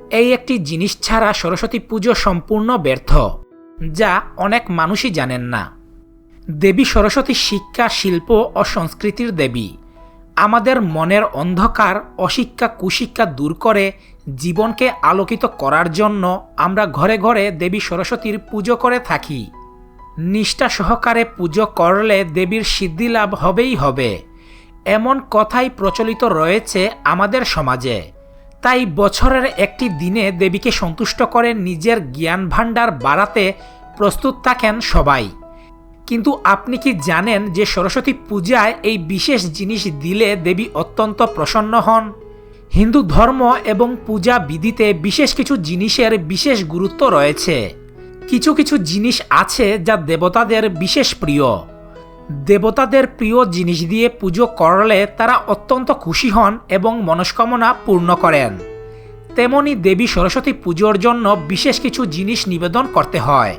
এই একটি জিনিস ছাড়া সরস্বতী পুজো সম্পূর্ণ ব্যর্থ, যা অনেক মানুষই জানেন না। দেবী সরস্বতী শিক্ষা, শিল্প ও সংস্কৃতির দেবী। আমাদের মনের অন্ধকার, অশিক্ষা, কুশিক্ষা দূর করে জীবনকে আলোকিত করার জন্য আমরা ঘরে ঘরে দেবী সরস্বতীর পুজো করে থাকি। নিষ্ঠা সহকারে পুজো করলে দেবীর সিদ্ধি লাভ হবেই হবে। এমন কথাই প্রচলিত রয়েছে আমাদের সমাজে। তাই বছরের একটি দিনে দেবীকে সন্তুষ্ট করে নিজের জ্ঞান ভাণ্ডার বাড়াতে প্রস্তুত থাকেন সবাই। কিন্তু আপনি কি জানেন যে সরস্বতী পূজায় এই বিশেষ জিনিস দিলে দেবী অত্যন্ত প্রসন্ন হন? হিন্দু ধর্ম এবং পূজা বিধিতে বিশেষ কিছু জিনিসের বিশেষ গুরুত্ব রয়েছে। কিছু কিছু জিনিস আছে যা দেবতাদের বিশেষ প্রিয়। দেবতাদের প্রিয় জিনিস দিয়ে পুজো করলে তারা অত্যন্ত খুশি হন এবং মনস্কামনা পূর্ণ করেন। তেমনি দেবী সরস্বতী পুজোর জন্য বিশেষ কিছু জিনিস নিবেদন করতে হয়।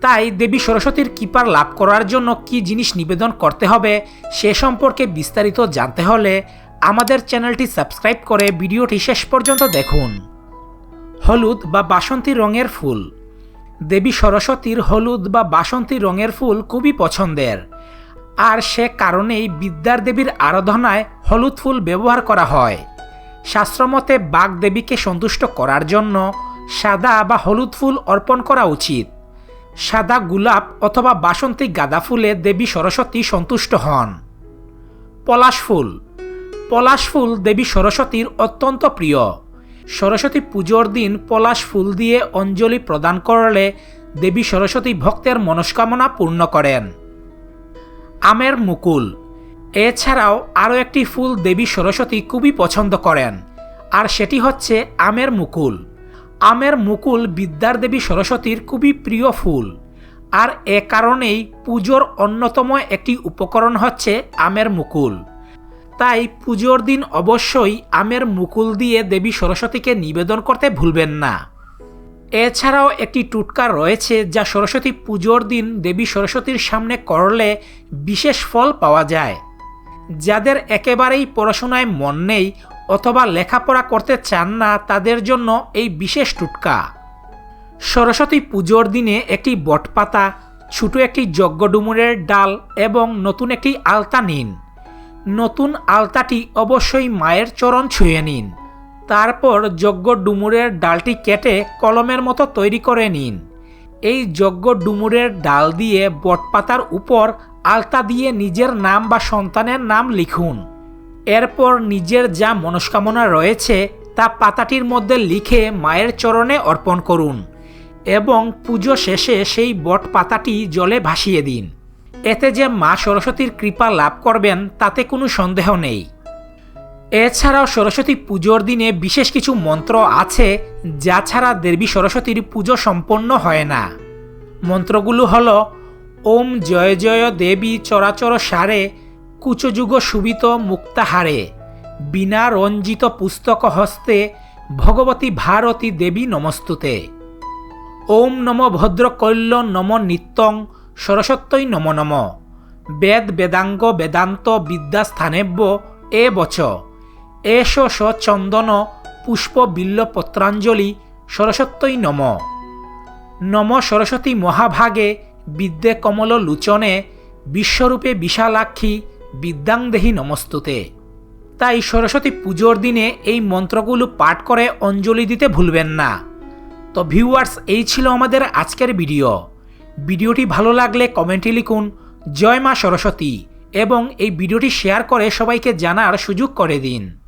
তাই দেবী সরস্বতীর কৃপার লাভ করার জন্য কি জিনিস নিবেদন করতে হবে সে সম্পর্কে বিস্তারিত জানতে হলে আমাদের চ্যানেলটি সাবস্ক্রাইব করে ভিডিওটি শেষ পর্যন্ত দেখুন। হলুদ বা বাসন্তী রঙের ফুল। দেবী সরস্বতীর হলুদ বা বাসন্তী রঙের ফুল খুবই পছন্দের। আর সে কারণেই বিদ্যার দেবীর আরাধনায় হলুদ ফুল ব্যবহার করা হয়। শাস্ত্রমতে বাঘ দেবীকে সন্তুষ্ট করার জন্য সাদা বা হলুদ ফুল অর্পণ করা উচিত। সাদা গোলাপ অথবা বাসন্তী গাঁদা ফুলে দেবী সরস্বতী সন্তুষ্ট হন। পলাশ ফুল। পলাশ ফুল দেবী সরস্বতীর অত্যন্ত প্রিয়। সরস্বতী পুজোর দিন পলাশ ফুল দিয়ে অঞ্জলি প্রদান করলে দেবী সরস্বতী ভক্তের মনস্কামনা পূর্ণ করেন। আমের মুকুল। এছাড়াও আরও একটি ফুল দেবী সরস্বতী খুবই পছন্দ করেন, আর সেটি হচ্ছে আমের মুকুল। আমের মুকুল বিদ্যার দেবী সরস্বতীর খুবই প্রিয় ফুল, আর এ কারণেই পুজোর অন্যতম একটি উপকরণ হচ্ছে আমের মুকুল। তাই পুজোর দিন অবশ্যই আমের মুকুল দিয়ে দেবী সরস্বতীকে নিবেদন করতে ভুলবেন না। এছাড়াও একটি টুটকা রয়েছে যা সরস্বতী পুজোর দিন দেবী সরস্বতীর সামনে করলে বিশেষ ফল পাওয়া যায়। যাদের একেবারেই পড়াশোনায় মন নেই অথবা লেখাপড়া করতে চান না, তাদের জন্য এই বিশেষ টুটকা। সরস্বতী পুজোর দিনে একটি বটপাতা, ছোট একটি যজ্ঞডুমুরের ডাল এবং নতুন একটি আলতা নিন। নতুন আলতাটি অবশ্যই মায়ের চরণ ছুঁয়ে নিন। তারপর যজ্ঞ ডুমুরের ডালটি কেটে কলমের মতো তৈরি করে নিন। এই যজ্ঞ ডুমুরের ডাল দিয়ে বটপাতার উপর আলতা দিয়ে নিজের নাম বা সন্তানের নাম লিখুন। এরপর নিজের যা মনস্কামনা রয়েছে তা পাতাটির মধ্যে লিখে মায়ের চরণে অর্পণ করুন এবং পুজো শেষে সেই বট পাতাটি জলে ভাসিয়ে দিন। এতে যে মা সরস্বতীর কৃপা লাভ করবেন, তাতে কোনো সন্দেহ নেই। এছাড়াও সরস্বতী পুজোর দিনে বিশেষ কিছু মন্ত্র আছে, যা ছাড়া দেবী সরস্বতীর পুজো সম্পন্ন হয় না। মন্ত্রগুলো হল, ওম জয় জয় দেবী চরাচর সারে, কুচযুগ সুবিত মুক্তাহারে, বিনা রঞ্জিত পুস্তক হস্তে, ভগবতী ভারতী দেবী নমস্তুতে। ওম নম ভদ্রকৈল্য নম নিত্যং সরস্বত্যই নম নম। বেদ বেদাঙ্গ বেদান্ত বিদ্যা বিদ্যাস্থানেব্য এ বচ। এষ চন্দন পুষ্প বিল্ল পত্রাঞ্জলি সরস্বত্যই নম। নম সরস্বতী মহাভাগে বিদ্যে কমল লুচনে বিশ্বরূপে বিশালাক্ষী বিদ্যাংদেহী নমস্তুতে। তাই সরস্বতী পুজোর দিনে এই মন্ত্রগুলো পাঠ করে অঞ্জলি দিতে ভুলবেন না। তো ভিউয়ার্স এই ছিল আমাদের আজকের ভিডিও ভিডিওটি ভালো লাগলে কমেন্টে লিখুন, জয় মা সরস্বতী এবং এই ভিডিওটি শেয়ার করে সবাইকে জানার সুযোগ করে দিন।